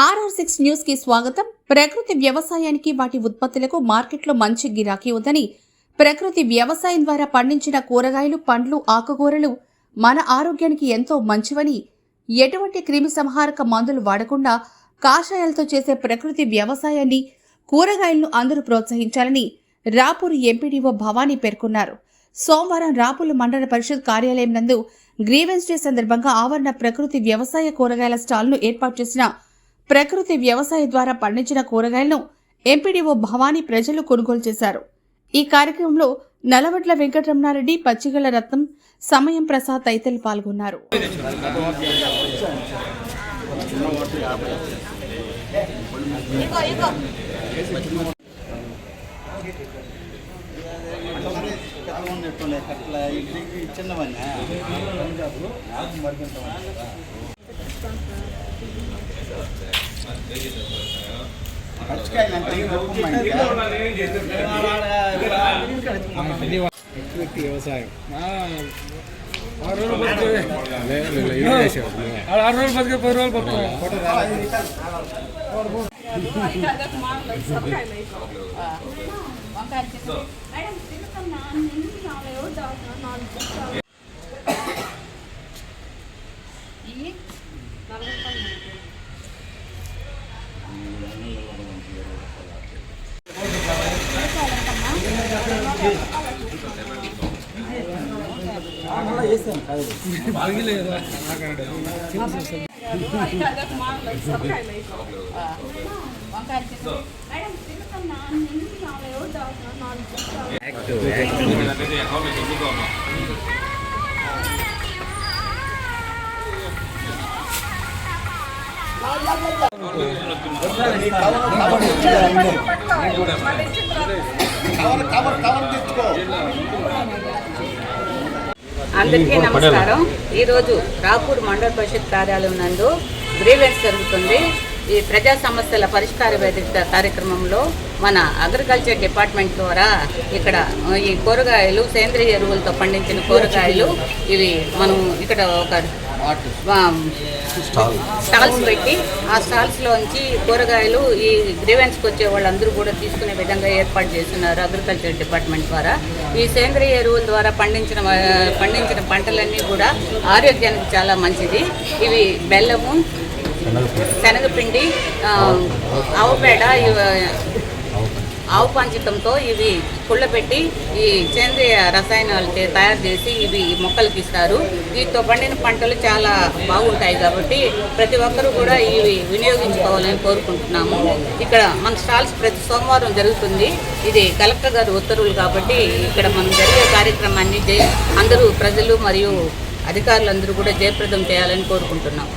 RR six న్యూస్కి స్వాగతం. ప్రకృతి వ్యవసాయానికి వాటి ఉత్పత్తులకు మార్కెట్లో మంచి గిరాకీ ఉందని ప్రకృతి వ్యవసాయం ద్వారా పండించిన కూరగాయలు పండ్లు ఆకుకూరలు మన ఆరోగ్యానికి ఎంతో మంచివని ఎటువంటి క్రిమి సంహారక మందులు వాడకుండా కాషాయాలతో చేసే ప్రకృతి వ్యవసాయాన్ని కూరగాయలను అందరూ ప్రోత్సహించాలని రాపూర్ ఎంపీడీఓ భవానీ పేర్కొన్నారు. సోమవారం రాపూర్ మండల పరిషత్ కార్యాలయం నందు గ్రీవెన్స్ డే సందర్భంగా ఆవరణ ప్రకృతి వ్యవసాయ కూరగాయల స్టాల్ను ఏర్పాటు చేసిన ప్రకృతి వ్యవసాయ ద్వారా పండించిన కూరగాయలను ఎంపీడీఓ భవానీ ప్రజలు కొనుగోలు చేశారు. ఈ కార్యక్రమంలో నలవడ్ల వెంకటరమణారెడ్డి పచ్చిగల రత్నం సమయం ప్రసాద్ తదితరులు పాల్గొన్నారు. చిన్నవన్నీ పచ్చికాయలు అంటే ప్రకృతి వ్యవసాయం ఆరు రోజులు బతికే ఆరు రోజులు బతికే పది రోజులు బతుకుతాం కవర్ కవర్ కవర్ తెచ్చుకో అందరికీ నమస్కారం. ఈరోజు రాపూర్ మండల పరిషత్ కార్యాలయం నందు గ్రీవెన్స్ జరుగుతుంది. ఈ ప్రజా సమస్యల పరిష్కార వేదిక కార్యక్రమంలో మన అగ్రికల్చర్ డిపార్ట్మెంట్ ద్వారా ఇక్కడ ఈ కూరగాయలు సేంద్రియ ఎరువులతో పండించిన కూరగాయలు ఇవి మనం ఇక్కడ ఒక స్టాల్స్ పెట్టి ఆ స్టాల్స్లోంచి కూరగాయలు ఈ గ్రీవెన్స్కి వచ్చే వాళ్ళందరూ కూడా తీసుకునే విధంగా ఏర్పాటు చేస్తున్నారు అగ్రికల్చర్ డిపార్ట్మెంట్ ద్వారా. ఈ సేంద్రియ ఎరువుల ద్వారా పండించిన పండించిన పంటలన్నీ కూడా ఆరోగ్యానికి చాలా మంచిది. ఇవి బెల్లము శనగపిండి. ఆ, ఆవు పేడ ఇవి కుళ్ళబెట్టి ఈ సేంద్రియ రసాయనాలు తయారు చేసి ఇవి మొక్కలకి ఇస్తారు. వీటితో పండిన పంటలు చాలా బాగుంటాయి కాబట్టి ప్రతి ఒక్కరూ కూడా ఇవి వినియోగించుకోవాలని కోరుకుంటున్నాము. ఇక్కడ మన స్టాల్స్ ప్రతి సోమవారం జరుగుతుంది. ఇది కలెక్టర్ గారి ఉత్తర్వులు కాబట్టి ఇక్కడ మనం జరిగే కార్యక్రమాన్ని అందరూ ప్రజలు మరియు అధికారులందరూ కూడా జయప్రదం చేయాలని కోరుకుంటున్నాము.